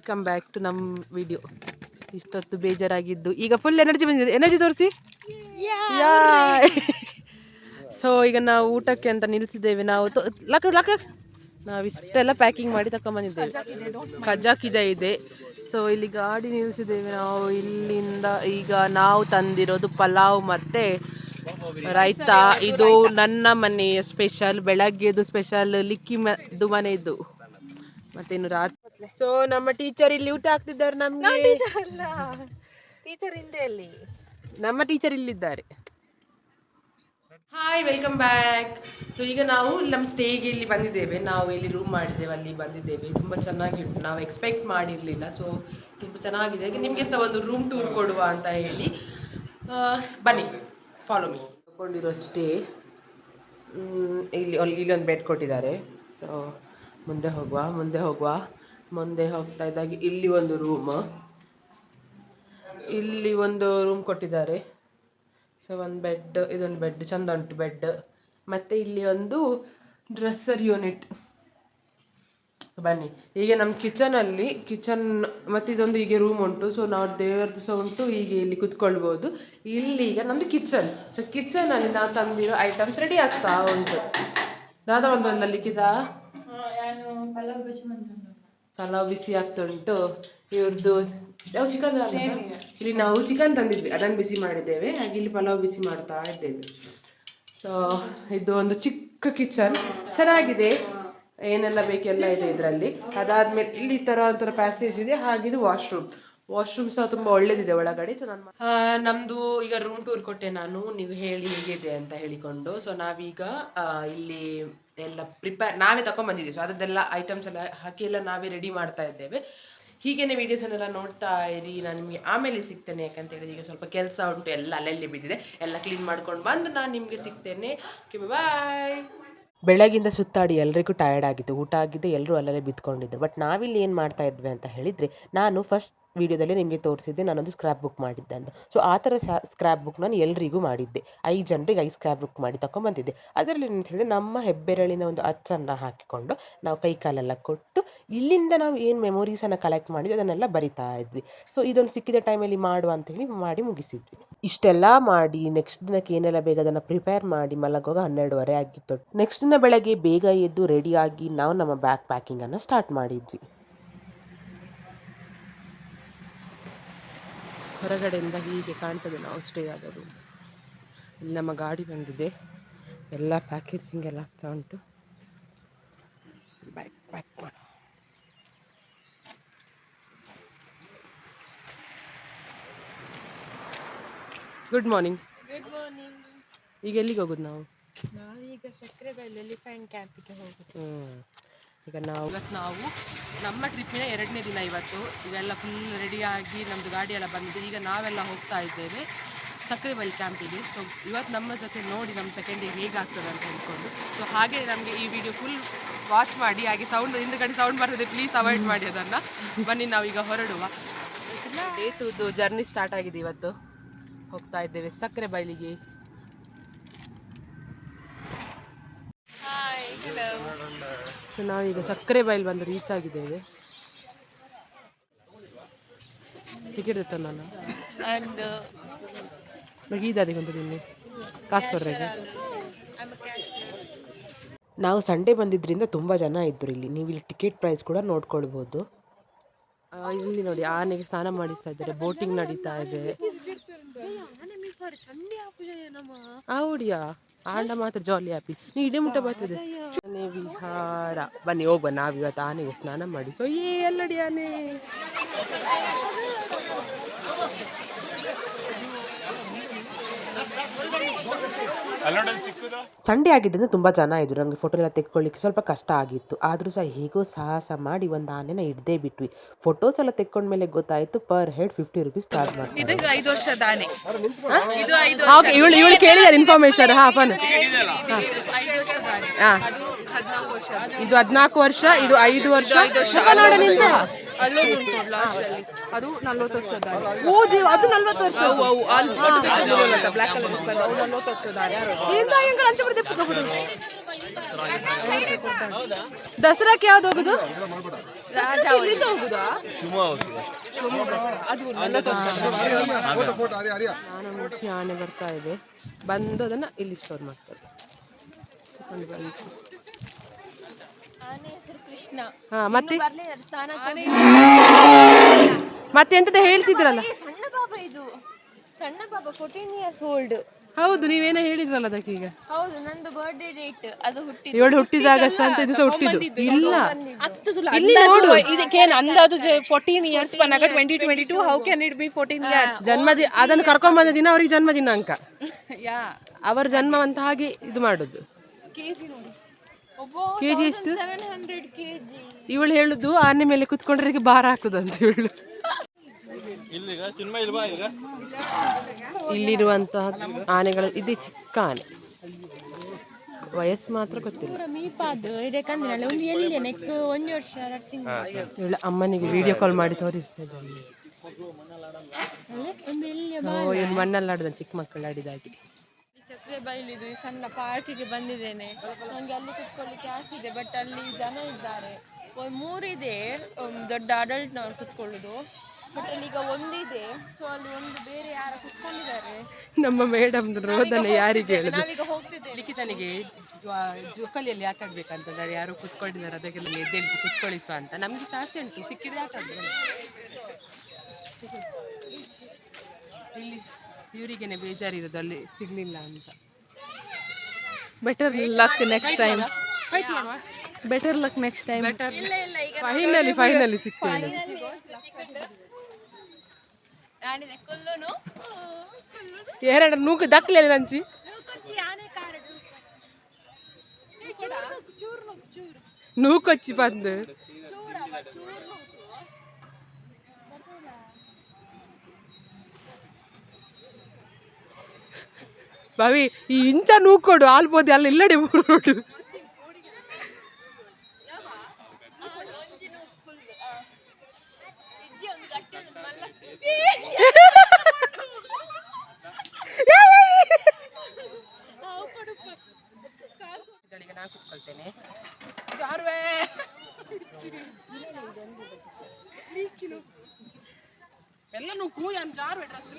Welcome back to ನಮ್ಮ video ಇಷ್ಟೊತ್ತು ಬೇಜಾರಾಗಿದ್ದು. ಈಗ ಫುಲ್ ಎನರ್ಜಿ ಬಂದಿದೆ. ಎನರ್ಜಿ ತೋರಿಸಿ? ಸೊ ಈಗ ನಾವು ಊಟಕ್ಕೆ ಅಂತ ನಿಲ್ಲಿಸಿದ್ದೇವೆ ನಾವು ತೊ- ಲಕ ಲಕ ನಾವು ಇಷ್ಟೆಲ್ಲ ಪ್ಯಾಕಿಂಗ್ ಮಾಡಿ ತಗೊಂಬಂದಿದ್ದೇವೆ ಕಜಾಕಿಜ ಇದೆ ಸೊ ಇಲ್ಲಿ ಗಾಡಿ ನಿಲ್ಲಿಸಿದ್ದೇವೆ ನಾವು. ಇಲ್ಲಿಂದ ಈಗ ನಾವು ತಂದಿರೋದು ಪಲಾವ್ ಮತ್ತೆ ರೈತ. ಇದು ನನ್ನ ಮನೆಯ ಸ್ಪೆಷಲ್ ಬೆಳಗ್ಗೆದು ಸ್ಪೆಷಲ್ ಲಿಕ್ಕಿ ಮದ್ದು ಮನೆಯದು ಮತ್ತೇನು ರಾತ್ರಿ ಸೊ ನಮ್ಮ ಟೀಚರ್ ಇಲ್ಲಿ ಊಟ ಹಾಕ್ತಿದ್ದಾರೆ ನಮ್ಗೆ. ಟೀಚರ್ ಹಿಂದೆ ಅಲ್ಲಿ. ನಮ್ಮ ಟೀಚರ್ ಇಲ್ಲಿದ್ದಾರೆ. ಹಾಯ್ ವೆಲ್ಕಮ್ ಬ್ಯಾಕ್ ಸೊ ಈಗ ನಾವು ನಮ್ಮ ಸ್ಟೇಗೆ ಇಲ್ಲಿ ಬಂದಿದ್ದೇವೆ. ನಾವು ಇಲ್ಲಿ ರೂಮ್ ಮಾಡಿದ್ದೇವೆ ಅಲ್ಲಿ ಬಂದಿದ್ದೇವೆ. ತುಂಬ ಚೆನ್ನಾಗಿ ಉಂಟು ನಾವು ಎಕ್ಸ್ಪೆಕ್ಟ್ ಮಾಡಿರಲಿಲ್ಲ. ಸೊ ತುಂಬ ಚೆನ್ನಾಗಿದೆ. ನಿಮಗೆ ಸಹ ಒಂದು ರೂಮ್ ಟೂರ್ ಕೊಡುವ ಅಂತ ಹೇಳಿ ಬನ್ನಿ. ಫಾಲೋ ಮೀ ತಗೊಂಡಿರೋ ಸ್ಟೇ ಇಲ್ಲಿ ಅಲ್ಲಿ ಇಲ್ಲೊಂದು ಬೆಡ್ ಕೊಟ್ಟಿದ್ದಾರೆ. ಸೊ ಮುಂದೆ ಹೋಗುವ ಮುಂದೆ ಹೋಗುವ. ಮುಂದೆ ಹೋಗ್ತಾ ಇದ್ದಾಗ. ಇಲ್ಲಿ ಒಂದು ರೂಮ್ ಇಲ್ಲಿ ಒಂದು ರೂಮ್ ಕೊಟ್ಟಿದ್ದಾರೆ. ಸೊ ಒಂದು ಬೆಡ್ ಇದೊಂದು ಬೆಡ್ ಚಂದ ಉಂಟು ಬೆಡ್ ಮತ್ತೆ ಇಲ್ಲಿ ಒಂದು ಡ್ರೆಸ್ಸರ್ ಯೂನಿಟ್ ಬನ್ನಿ. ಈಗ ನಮ್ಮ ಕಿಚನಲ್ಲಿ ಕಿಚನ್ ಮತ್ತೆ ಇದೊಂದು ಹೀಗೆ ರೂಮ್ ಉಂಟು. ಸೊ ನಾವು ದೇವರದ್ದು ಸಹ ಉಂಟು. ಹೀಗೆ ಇಲ್ಲಿ ಕುತ್ಕೊಳ್ಬೋದು. ಇಲ್ಲಿ ಈಗ ನಮ್ಮದು ಕಿಚನ್ ಸೊ ಕಿಚನಲ್ಲಿ ನಾವು ತಂದಿರೋ ಐಟಮ್ಸ್ ರೆಡಿ ಆಗ್ತಾ ಉಂಟು. ಒಂದಲ್ಲ ಲಿಖಿತ ಪಲಾವ್ ಬಿಸಿ ಆಗ್ತಾ ಉಂಟು ಇವ್ರದ್ದು ಯಾವ ಚಿಕನ್ ಇಲ್ಲಿ ನಾವು ಚಿಕನ್ ತಂದಿದ್ವಿ. ಅದನ್ನು ಬಿಸಿ ಮಾಡಿದ್ದೇವೆ. ಹಾಗೆ ಇಲ್ಲಿ ಪಲಾವ್ ಬಿಸಿ ಮಾಡ್ತಾ ಇದ್ದೇವೆ. ಸೊ ಇದು ಒಂದು ಚಿಕ್ಕ ಕಿಚನ್ ಚೆನ್ನಾಗಿದೆ. ಏನೆಲ್ಲ ಬೇಕೆಲ್ಲ ಇದೆ ಇದರಲ್ಲಿ. ಅದಾದ್ಮೇಲೆ ಇಲ್ಲಿ ಥರ ಒಂಥರ ಪ್ಯಾಸೇಜ್ ಇದೆ. ಹಾಗೆ ಇದು ವಾಶ್ರೂಮ್ ವಾಶ್ರೂಮ್ ಸಹ ತುಂಬ ಒಳ್ಳೇದಿದೆ ಒಳಗಡೆ ಸೊ ನಾನು ನಮ್ದು ಈಗ ರೂಮ್ ಟೂರ್ ಕೊಟ್ಟೆ ನಾನು ನೀವು ಹೇಳಿ ಹೇಗಿದೆ ಅಂತ ಹೇಳಿಕೊಂಡು ಸೊ ನಾವೀಗ ಆ, ಇಲ್ಲಿ ಎಲ್ಲ ಪ್ರಿಪೇರ್ ನಾವೇ ತಗೊಂಡ್ಬಂದಿದ್ದೀವಿ ಸೊ ಅದರದ್ದೆಲ್ಲ ಐಟಮ್ಸ್ ಎಲ್ಲ ಹಾಕಿ ಎಲ್ಲ ನಾವೇ ರೆಡಿ ಮಾಡ್ತಾ ಇದ್ದೇವೆ. ಹೀಗೇನೆ ವಿಡಿಯೋಸನ್ನೆಲ್ಲ ನೋಡ್ತಾ ಇರಿ ನಾನು ನಿಮಗೆ ಆಮೇಲೆ ಸಿಗ್ತೇನೆ ಯಾಕಂತ ಹೇಳಿದ್ರೆ ಈಗ ಸ್ವಲ್ಪ ಕೆಲಸ ಉಂಟು ಎಲ್ಲ ಅಲ್ಲಲ್ಲಿ ಬಿದ್ದಿದೆ ಎಲ್ಲ ಕ್ಲೀನ್ ಮಾಡ್ಕೊಂಡು ಬಂದು ನಾನು ನಿಮಗೆ ಸಿಗ್ತೇನೆ. ಬಾಯ್ ಬೆಳಗಿಂದ ಸುತ್ತಾಡಿ ಎಲ್ರಿಗೂ ಟಯರ್ಡ್ ಆಗಿತ್ತು ಊಟ ಆಗಿದ್ದು ಎಲ್ಲರೂ ಅಲ್ಲಲ್ಲೇ ಬಿತ್ಕೊಂಡಿದ್ರು ಬಟ್ ನಾವಿಲ್ಲಿ ಏನು ಮಾಡ್ತಾ ಇದ್ವಿ ಅಂತ ಹೇಳಿದರೆ ನಾನು ಫಸ್ಟ್ ವಿಡಿಯೋದಲ್ಲಿ ನಿಮಗೆ ತೋರಿಸಿದ್ದೆ, ನಾನೊಂದು ಸ್ಕ್ರ್ಯಾಪ್ ಬುಕ್ ಮಾಡಿದ್ದೆ ಅಂತ. ಸೊ ಆ ಥರ ಸ್ಕ್ರ್ಯಾಪ್ ಬುಕ್ ನಾನು ಎಲ್ರಿಗೂ ಮಾಡಿದ್ದೆ. ಐದು ಜನರಿಗೆ ಐದು ಸ್ಕ್ರ್ಯಾಪ್ ಬುಕ್ ಮಾಡಿ ತಗೊಂಬಂದಿದ್ದೆ ಅದರಲ್ಲಿ ಏನಂತ ಹೇಳಿದ್ರೆ ನಮ್ಮ ಹೆಬ್ಬೆರಳಿನ ಒಂದು ಅಚ್ಚನ್ನು ಹಾಕಿಕೊಂಡು ನಾವು ಕೈ ಕಾಲೆಲ್ಲ ಕೊಟ್ಟು, ಇಲ್ಲಿಂದ ನಾವು ಏನು ಮೆಮೊರೀಸನ್ನು ಕಲೆಕ್ಟ್ ಮಾಡಿದ್ವಿ, ಅದನ್ನೆಲ್ಲ ಬರಿತಾ ಇದ್ವಿ. ಸೊ ಇದೊಂದು ಸಿಕ್ಕಿದ ಟೈಮಲ್ಲಿ ಮಾಡುವ ಅಂತ ಹೇಳಿ ಮಾಡಿ ಮುಗಿಸಿದ್ವಿ. ಇಷ್ಟೆಲ್ಲ ಮಾಡಿ ನೆಕ್ಸ್ಟ್ ದಿನಕ್ಕೆ ಏನೆಲ್ಲ ಬೇಗ ಅದನ್ನು ಪ್ರಿಪೇರ್ ಮಾಡಿ, ಮಲಗುವಾಗ ಹನ್ನೆರಡುವರೆ ಆಗಿತ್ತು. ನೆಕ್ಸ್ಟ್ ದಿನ ಬೆಳಗ್ಗೆ ಬೇಗ ಎದ್ದು ರೆಡಿಯಾಗಿ ನಾವು ನಮ್ಮ ಬ್ಯಾಗ್ ಪ್ಯಾಕಿಂಗನ್ನು ಸ್ಟಾರ್ಟ್ ಮಾಡಿದ್ವಿ. ಹೊರಗಡೆಯಿಂದ ಹೀಗೆ ಕಾಣ್ತದೆ ನಾವು ಸ್ಟೇ ಆದರೂ. ಇಲ್ಲಿ ನಮ್ಮ ಗಾಡಿ ಬಂದಿದೆ. ಎಲ್ಲ ಪ್ಯಾಕೇಜಿಂಗ್ ಎಲ್ಲ ಆಗ್ತಾ ಉಂಟು. ಬ್ಯಾಕ್ ಪ್ಯಾಕ್ ಮಾಡ ಗುಡ್ ಮಾರ್ನಿಂಗ್ ಗುಡ್ ಮಾರ್ನಿಂಗ್ ಈಗ ಎಲ್ಲಿಗೆ ಹೋಗೋದು ನಾವು? ನಾವೀಗ ಸಕ್ಕರೆ ಬೈಲು ಎಲಿಫೆಂಟ್ ಕ್ಯಾಂಪಿಗೆ ಹೋಗೋದು. ಈಗ ನಾವು ಇವತ್ತು ನಾವು ನಮ್ಮ ಟ್ರಿಪ್ಪಿನ ಎರಡನೇ ದಿನ ಇವತ್ತು. ಇದೆಲ್ಲ ಫುಲ್ ರೆಡಿಯಾಗಿ ನಮ್ಮದು ಗಾಡಿ ಎಲ್ಲ ಬಂದಿದೆ. ಈಗ ನಾವೆಲ್ಲ ಹೋಗ್ತಾ ಇದ್ದೇವೆ ಸಕ್ಕರೆಬೈಲ್ ಕ್ಯಾಂಪಿಗೆ ಸೊ ಇವತ್ತು ನಮ್ಮ ಜೊತೆ ನೋಡಿ ನಮ್ಮ ಸೆಕೆಂಡ್ ಡೇ ಹೇಗಾಗ್ತದೆ ಅಂತ ಹೇಳ್ಕೊಂಡು. ಸೊ ಹಾಗೆ ನಮಗೆ ಈ ವಿಡಿಯೋ ಫುಲ್ ವಾಚ್ ಮಾಡಿ ಹಾಗೆ ಸೌಂಡ್ ಹಿಂದ್ಗಡೆ ಸೌಂಡ್ ಬರ್ತದೆ. ಪ್ಲೀಸ್ ಅವಾಯ್ಡ್ ಮಾಡಿ ಅದನ್ನು. ಬನ್ನಿ ನಾವೀಗ ಹೊರಡುವ. ಡೇ ದು ಜರ್ನಿ ಸ್ಟಾರ್ಟ್ ಆಗಿದೆ ಇವತ್ತು. ಹೋಗ್ತಾ ಇದ್ದೇವೆ ಸಕ್ಕರೆ ಬೈಲಿಗೆ ಹಾಯ್ ಹಲೋ ಸೊ ನಾವೀಗ ಸಕ್ಕರೆ ಬೈಲ್ ಬಂದು ರೀಚ್ ಆಗಿದ್ದೇವೆ. ಟಿಕೆಟ್ ಇತ್ತ ನಾನು ನಿನ್ನೆ. ಕಾಸು ಬರ್ರೆ ನಾವು ಸಂಡೇ ಬಂದಿದ್ದರಿಂದ ತುಂಬ ಜನ ಇದ್ದರು ಇಲ್ಲಿ. ನೀವು ಇಲ್ಲಿ ಟಿಕೆಟ್ ಪ್ರೈಸ್ ಕೂಡ ನೋಡ್ಕೊಳ್ಬೋದು. ಇಲ್ಲಿ ನೋಡಿ ಆನೆಗೆ ಸ್ನಾನ ಮಾಡಿಸ್ತಾ ಇದ್ದಾರೆ ಬೋಟಿಂಗ್ ನಡೀತಾ ಇದೆ. ಆ ಆಂಡ ಮಾತ್ರ ಜಾಲಿ ಹ್ಯಾಪಿ ನೀ ಇಡೀ ಮುಟ್ಟ ಬರ್ತದೆ. ಆನೆ ವಿಹಾರ. ಬನ್ನಿ, ಹೋಗುವ. ನಾವು ಇವತ್ತು ಆನೆಗೆ ಸ್ನಾನ ಮಾಡಿ. ಸೊ ಏ ಎಲ್ಲಡಿ ಆನೆ ಸಂಡೇ ಆಗಿದ್ದರಿಂದ ತುಂಬ ಜನ ಇದ್ರು. ನಮಗೆ ಫೋಟೋ ಎಲ್ಲ ತೆಕ್ಕೊಳ್ಳಿಕ್ಕೆ ಸ್ವಲ್ಪ ಕಷ್ಟ ಆಗಿತ್ತು. ಆದರೂ ಸಹ ಹೇಗೋ ಸಾಹಸ ಮಾಡಿ ಒಂದು ಆನೆನ ಹಿಡ್ದೇ ಬಿಟ್ವಿ. ಫೋಟೋಸ್ ಎಲ್ಲ ತೆಕ್ಕೊಂಡ್ಮೇಲೆ ಗೊತ್ತಾಯಿತು per head fifty rupees charge ಮಾಡ್ತಾರೆ ಇದು ಐದು ವರ್ಷದ ಆನೆ. ಇದು ಐದು ಇವಳು ಇವಳು ಕೇಳಿದಾರೆ ಇನ್ಫಾರ್ಮೇಶನ್ ಹಾ ಫನ್. ಇದು ಹಾ. ಹದಿನಾಲ್ಕು ಇದು ಹದಿನಾಲ್ಕು ವರ್ಷ ಇದು ಐದು ವರ್ಷ. ಅಲ್ಲೊಂದು ಉಂಟು ಲಾಸ್ಟ್ ಅಲ್ಲಿ. ಅದು ನಲ್ವತ್ತು ವರ್ಷದ ಓ ದೇವ ಅದು ನಲ್ವತ್ತು ವರ್ಷ ಅವು ಅವು ಅಲ್ಲಿ ಬ್ಲಾಕ್ ಕಲರ್ ಇಸ್ಕೊಂಡು ಅವು ನಲ್ವತ್ತು ವರ್ಷದ ದಸರಾಕ್ಕೆ ಯಾವ್ದು ಹೋಗುದು? ರಾಜ ಇಲ್ಲಿಂದ ಹೋಗುದಾ? ಅದು ನಲ್ವತ್ತು ವರ್ಷ ನಾನು ಮುಂಚೆ ಆನೆ ಬರ್ತಾ ಇದೆ. ಬಂದು ಅದನ್ನ ಇಲ್ಲಿ ಸ್ಟೋರ್ ಮಾಡ್ತಾರೆ. ಕೃಷ್ಣ. ಹಾ ಮತ್ತೆ? ಸ್ನಾನ ಮತ್ತೆ ಎಂತದ ಹೇಳ್ತಿದ್ರಲ್ಲ? ಸಣ್ಣ ಬಾಬಾ ಇದು. ಸಣ್ಣ ಬಾಬಾ ಫೋರ್ಟೀನ್ ಇಯರ್ಸ್ ಓಲ್ಡ್ ಹೌದು ನೀವೇನೋ ಹೇಳಿದ್ರಲ್ಲ ಅದಕ್ಕೆ ಈಗ? ಹೌದು ನಂದು ಬರ್ತ್ಡೇ ಡೇಟ್ ಅದು ಹುಟ್ಟಿದ ಇವಳು ಹುಟ್ಟಿದಾಗ ಅಂತ ದಿವಸ ಹುಟ್ಟಿದ್ದು. ಇಲ್ಲ. ಇಲ್ಲಿ ನೋಡು. ಇದಕ್ಕೇನು ಅಂದಾಜು ಫೋರ್ಟೀನ್ ಇಯರ್ಸ್ ಬಂದಾಗ twenty twenty two how can it be fourteen years ಜನ್ಮದಿ ಅದನ್ನು ಕರ್ಕೊಂಡ್ ಬಂದ ದಿನ ಅವ್ರಿಗೆ ಜನ್ಮದಿನಾಂಕ. ಯಾ. ಅವರ ಜನ್ಮವಂತ ಹಾಗೆ ಇದು ಮಾಡುದು. ಕೆಜಿ ನೋಡಿ. ಕೆಜಿ ಎಷ್ಟು? ಕೆಜಿ ಇವಳು ಹೇಳುದು ಆನೆ ಮೇಲೆ ಕುತ್ಕೊಂಡ್ರಿಗೆ ಭಾರ ಹಾಕುದಂತ ಇವಳು. ಇಲ್ಲಿರುವಂತಹ ಆನೆಗಳು ಇದು ಚಿಕ್ಕ ಆನೆ. ವಯಸ್ಸು ಮಾತ್ರ ಗೊತ್ತಿಲ್ಲ. ಅಮ್ಮನಿಗೆ ವಿಡಿಯೋ ಕಾಲ್ ಮಾಡಿ ತೋರಿಸ್ತಾ ಇದ್ದಾಳೆ ಒಂದು ಓ ಇವ್ನು ಮಣ್ಣಲ್ಲಿ ಚಿಕ್ಕ ಮಕ್ಕಳು ಆಡಿದಾಗೆ. ಸಕ್ಕರೆ ಬೈಲಿದು ಈ ಸಣ್ಣ ಪಾರ್ಕಿಗೆ ಬಂದಿದ್ದೇನೆ. ನನಗೆ ಅಲ್ಲಿ ಕುತ್ಕೊಳ್ಳಿಕ್ಕೆ ಆಗ್ತಿದೆ ಬಟ್ ಅಲ್ಲಿ ಜನ ಇದ್ದಾರೆ. ಒಂದು ಮೂರಿದೆ ದೊಡ್ಡ ಅಡಲ್ಟ್ನವ್ರು ಕುತ್ಕೊಳ್ಳೋದು. ಬಟ್ ಅಲ್ಲಿ ಈಗ ಒಂದಿದೆ ಸೊ ಅಲ್ಲಿ ಒಂದು ಬೇರೆ ಯಾರು ಕುತ್ಕೊಂಡಿದ್ದಾರೆ. ನಮ್ಮ ಮೇಡಮ್ ರೋದನ ಯಾರಿಗೆ ಹೇಳಿದ್ರು ನಾವೀಗ ಹೋಗ್ತಿದ್ದೇವೆ ಲಿಖಿತನಿಗೆ ಜೋಕಾಲಿಯಲ್ಲಿ ಆಟ ಆಡ್ಬೇಕಂತಂದ್ರೆ ಯಾರು ಕುತ್ಕೊಂಡಿದ್ದಾರೆ ಅದಕ್ಕೆ ಎದ್ದೇಳಿಸಿ ಕುತ್ಕೊಳಿಸುವ ಅಂತ. ನಮಗೆ ಆಸೆ ಉಂಟು ಸಿಕ್ಕಿದ್ರೆ ಆಟ ಆಡ್ಬೇಕು ಇವರಿಗೇನೆ ಬೇಜಾರಿರೋದು ಅಲ್ಲಿ ಸಿಗ್ಲಿಲ್ಲ ಅಂತ. ಬೆಟರ್ ಲಕ್ ನೆಕ್ಸ್ಟ್ ಟೈಮ್ ಮಾಡುವ better luck next time better finally finally ಸಿಗ್ತೇವೆ ಎರಡು ನೂಕು ದಕ್ಲೆ ನಂಚಿ ನೂಕೊಚ್ಚಿ ಬಂದು. ಬಾವಿ ಈ ಇಂಚ ನೂಕೊಡು ಆಲ್ಬೋದು ಅಲ್ಲಿ ಇಲ್ಲಡೆ ಇದಳಿಗೆ ನಾನು ಕುತ್ಕೊಳ್ತೇನೆ. ಜಾರುವೆ. ಎಲ್ಲ ಕೂಯನ್ ಜಾರ್ವೆ ಡ್ರೆಸ್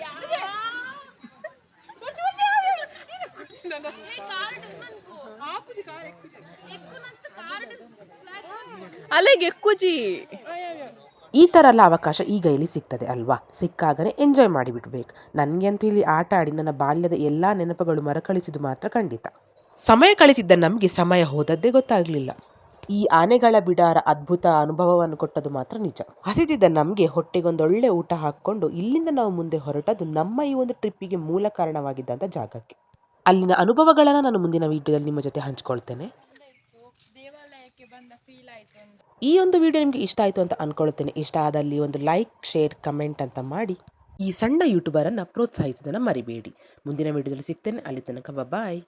ಈ ತರ ಎಲ್ಲ ಅವಕಾಶ ಈಗ ಇಲ್ಲಿ ಸಿಗ್ತದೆ ಅಲ್ವಾ? ಸಿಕ್ಕಾಗಲೇ ಎಂಜಾಯ್ ಮಾಡಿಬಿಡ್ಬೇಕು ನನಗಂತೂ ಇಲ್ಲಿ ಆಟ ಆಡಿ ನನ್ನ ಬಾಲ್ಯದ ಎಲ್ಲ ನೆನಪುಗಳು ಮರಕಳಿಸಿದ್ದು ಮಾತ್ರ ಖಂಡಿತ. ಸಮಯ ಕಳಿತಿದ್ದ ನಮಗೆ ಸಮಯ ಹೋದದ್ದೇ ಗೊತ್ತಾಗಲಿಲ್ಲ. ಈ ಆನೆಗಳ ಬಿಡಾರ ಅದ್ಭುತ ಅನುಭವವನ್ನು ಕೊಟ್ಟದು ಮಾತ್ರ ನಿಜ. ಹಸಿದಿದ್ದ ನಮಗೆ ಹೊಟ್ಟೆಗೊಂದೊಳ್ಳೆ ಊಟ ಹಾಕ್ಕೊಂಡು ಇಲ್ಲಿಂದ ನಾವು ಮುಂದೆ ಹೊರಟದ್ದು ನಮ್ಮ ಈ ಒಂದು ಟ್ರಿಪ್ಪಿಗೆ ಮೂಲ ಕಾರಣವಾಗಿದ್ದಂಥ ಜಾಗಕ್ಕೆ. ಅಲ್ಲಿನ ಅನುಭವಗಳನ್ನು ನಾನು ಮುಂದಿನ ವಿಡಿಯೋದಲ್ಲಿ ನಿಮ್ಮ ಜೊತೆ ಹಂಚ್ಕೊಳ್ತೇನೆ. ಈ ಒಂದು ವಿಡಿಯೋ ನಿಮಗೆ ಇಷ್ಟ ಆಯಿತು ಅಂತ ಅನ್ಕೊಳ್ತೇನೆ. ಇಷ್ಟ ಆದಲ್ಲಿ ಒಂದು ಲೈಕ್, ಶೇರ್, ಕಮೆಂಟ್ ಅಂತ ಮಾಡಿ. ಈ ಸಣ್ಣ ಯೂಟ್ಯೂಬರನ್ನು ಪ್ರೋತ್ಸಾಹಿಸೋದನ್ನು ಮರಿಬೇಡಿ. ಮುಂದಿನ ವಿಡಿಯೋದಲ್ಲಿ ಸಿಗ್ತೇನೆ. ಅಲ್ಲಿ ತನಕ ಬಾಯ್